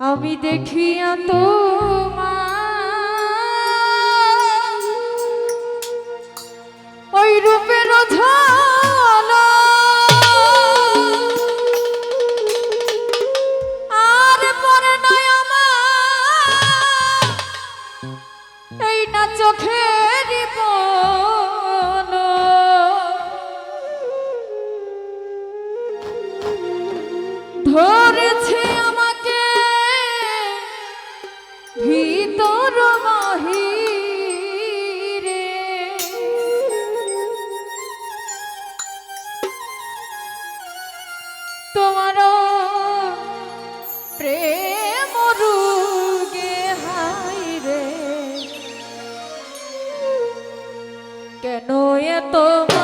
আমি দেখিয়া তো ওই রূপের ঝড় তো